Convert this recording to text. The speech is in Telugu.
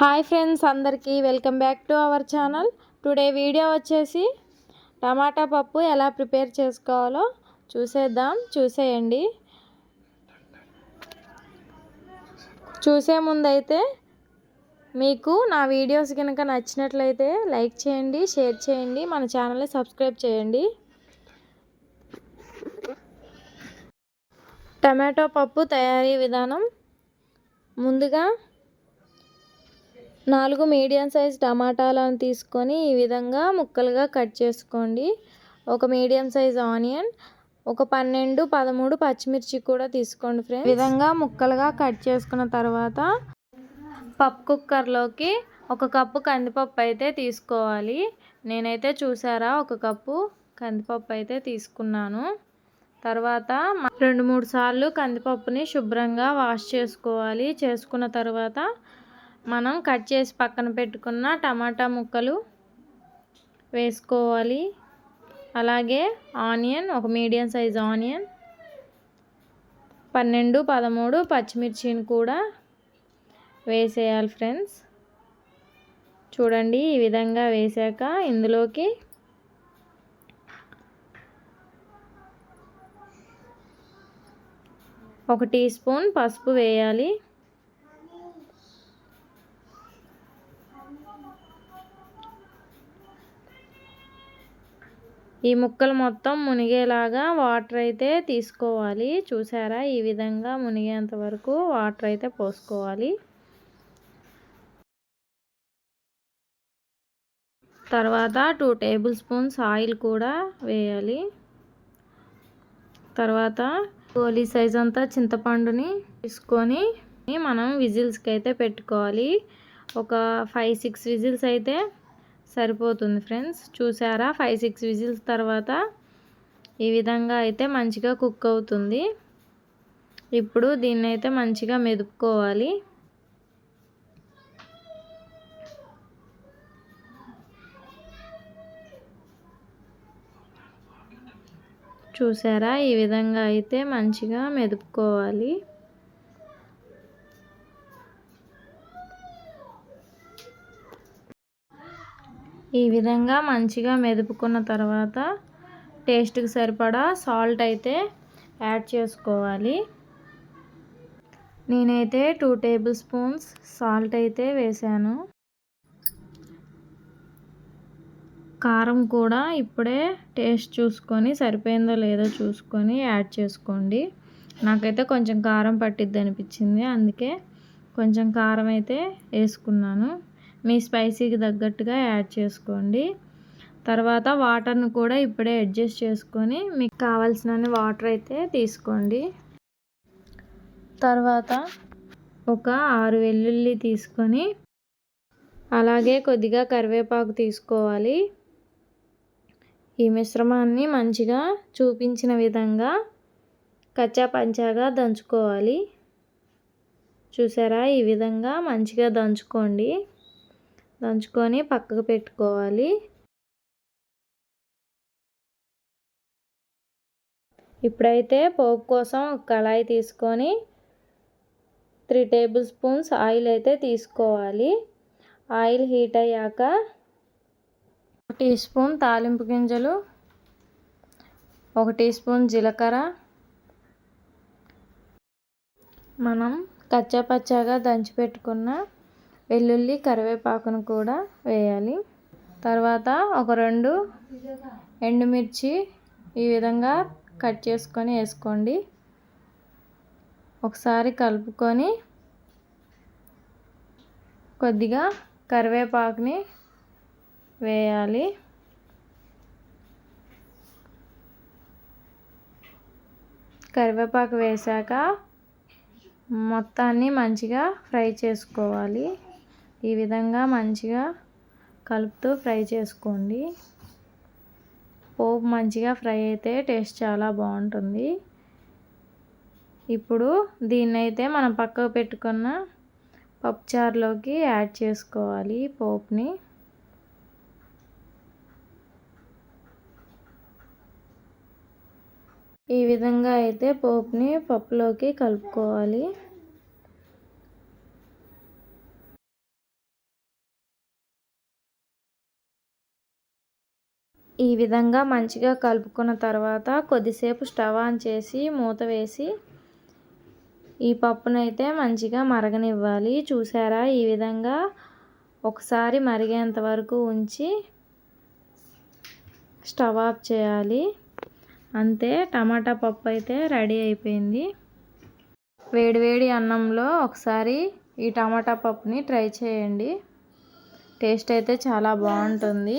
హాయ్ ఫ్రెండ్స్ అందరికీ welcome back to our channel. Today video వచ్చేసి టమాటా పప్పు ఎలా ప్రిపేర్ చేసుకోవాలో చూసేద్దాం చూసేయండి. చూసే ముందైతే మీకు నా వీడియోస్ కనుక నచ్చినట్లయితే లైక్ చేయండి షేర్ చేయండి మన ఛానల్ని సబ్స్క్రైబ్ చేయండి. టమాటో పప్పు తయారీ విధానం ముందుగా నాలుగు మీడియం సైజ్ టమాటాలను తీసుకొని ఈ విధంగా ముక్కలుగా కట్ చేసుకోండి. ఒక మీడియం సైజ్ ఆనియన్ ఒక పన్నెండు పదమూడు పచ్చిమిర్చి కూడా తీసుకోండి ఫ్రెండ్స్. విధంగా ముక్కలుగా కట్ చేసుకున్న తర్వాత పప్పు కుక్కర్లోకి ఒక కప్పు కందిపప్పు అయితే తీసుకోవాలి. నేనైతే చూసారా ఒక కప్పు కందిపప్పు అయితే తీసుకున్నాను. తర్వాత రెండు మూడు సార్లు కందిపప్పుని శుభ్రంగా వాష్ చేసుకోవాలి. చేసుకున్న తర్వాత మనం కట్ చేసి పక్కన పెట్టుకున్న టమాటా ముక్కలు వేసుకోవాలి. అలాగే ఆనియన్ ఒక మీడియం సైజ్ ఆనియన్ పన్నెండు పదమూడు పచ్చిమిర్చిని కూడా వేసేయాలి ఫ్రెండ్స్. చూడండి ఈ విధంగా వేసాక ఇందులోకి ఒక టీ స్పూన్ పసుపు వేయాలి. ఈ ముక్కలు మొత్తం మునిగేలాగా వాటర్ అయితే తీసుకోవాలి. చూసారా? ఈ విధంగా మునిగేంత వరకు వాటర్ అయితే పోసుకోవాలి. తర్వాత టూ టేబుల్ స్పూన్స్ ఆయిల్ కూడా వేయాలి. తర్వాత గోలీ సైజ్ అంతా చింతపండుని తీసుకొని మనం విజిల్స్కి అయితే పెట్టుకోవాలి. ఒక ఫైవ్ సిక్స్ విజిల్స్ అయితే సరిపోతుంది ఫ్రెండ్స్. చూసారా? ఫైవ్ సిక్స్ విజిల్స్ తర్వాత ఈ విధంగా అయితే మంచిగా కుక్ అవుతుంది. ఇప్పుడు దీన్ని అయితే మంచిగా మెదుపుకోవాలి. చూసారా? ఈ విధంగా అయితే మంచిగా మెదుపుకోవాలి. ఈ విధంగా మంచిగా మెదుపుకున్న తర్వాత టేస్ట్కి సరిపడా సాల్ట్ అయితే యాడ్ చేసుకోవాలి. నేనైతే టూ టేబుల్ స్పూన్స్ సాల్ట్ అయితే వేసాను. కారం కూడా ఇప్పుడే టేస్ట్ చూసుకొని సరిపోయిందో లేదో చూసుకొని యాడ్ చేసుకోండి. నాకైతే కొంచెం కారం పట్టిద్ది అనిపించింది అందుకే కొంచెం కారం అయితే వేసుకున్నాను. మీ స్పైసీకి తగ్గట్టుగా యాడ్ చేసుకోండి. తర్వాత వాటర్ను కూడా ఇప్పుడే అడ్జస్ట్ చేసుకొని మీకు కావాల్సిన వాటర్ అయితే తీసుకోండి. తర్వాత ఒక ఆరు వెల్లుల్లి తీసుకొని అలాగే కొద్దిగా కరివేపాకు తీసుకోవాలి. ఈ మిశ్రమాన్ని మంచిగా చూపించిన విధంగా కచ్చా పంచాగా దంచుకోవాలి. చూసారా? ఈ విధంగా మంచిగా దంచుకోండి. దంచుకొని పక్కకు పెట్టుకోవాలి. ఇప్పుడైతే పోపు కోసం కళాయి తీసుకొని త్రీ టేబుల్ స్పూన్స్ ఆయిల్ అయితే తీసుకోవాలి. ఆయిల్ హీట్ అయ్యాక టీ స్పూన్ తాలింపు గింజలు ఒక టీ స్పూన్ జీలకర్ర. మనం కచ్చాపచ్చాగా దంచి పెట్టుకున్న వెల్లుల్లి కరివేపాకును కూడా వేయాలి. తర్వాత ఒక రెండు ఎండుమిర్చి ఈ విధంగా కట్ చేసుకొని వేసుకోండి. ఒకసారి కలుపుకొని కొద్దిగా కరివేపాకుని వేయాలి. కరివేపాకు వేశాక మొత్తాన్ని మంచిగా ఫ్రై చేసుకోవాలి. ఈ విధంగా మంచిగా కలుపుతూ ఫ్రై చేసుకోండి. పోపు మంచిగా ఫ్రై అయితే టేస్ట్ చాలా బాగుంటుంది. ఇప్పుడు దీన్నైతే మనం పక్కకు పెట్టుకున్న పప్పుచారులోకి యాడ్ చేసుకోవాలి పోపుని. ఈ విధంగా అయితే పోపుని పప్పులోకి కలుపుకోవాలి. ఈ విధంగా మంచిగా కలుపుకున్న తర్వాత కొద్దిసేపు స్టవ్ ఆన్ చేసి మూత వేసి ఈ పప్పునైతే మంచిగా మరగనివ్వాలి. చూసారా? ఈ విధంగా ఒకసారి మరిగేంత వరకు ఉంచి స్టవ్ ఆఫ్ చేయాలి. అంతే టమాటా పప్పు అయితే రెడీ అయిపోయింది. వేడివేడి అన్నంలో ఒకసారి ఈ టమాటా పప్పుని ట్రై చేయండి. టేస్ట్ అయితే చాలా బాగుంటుంది.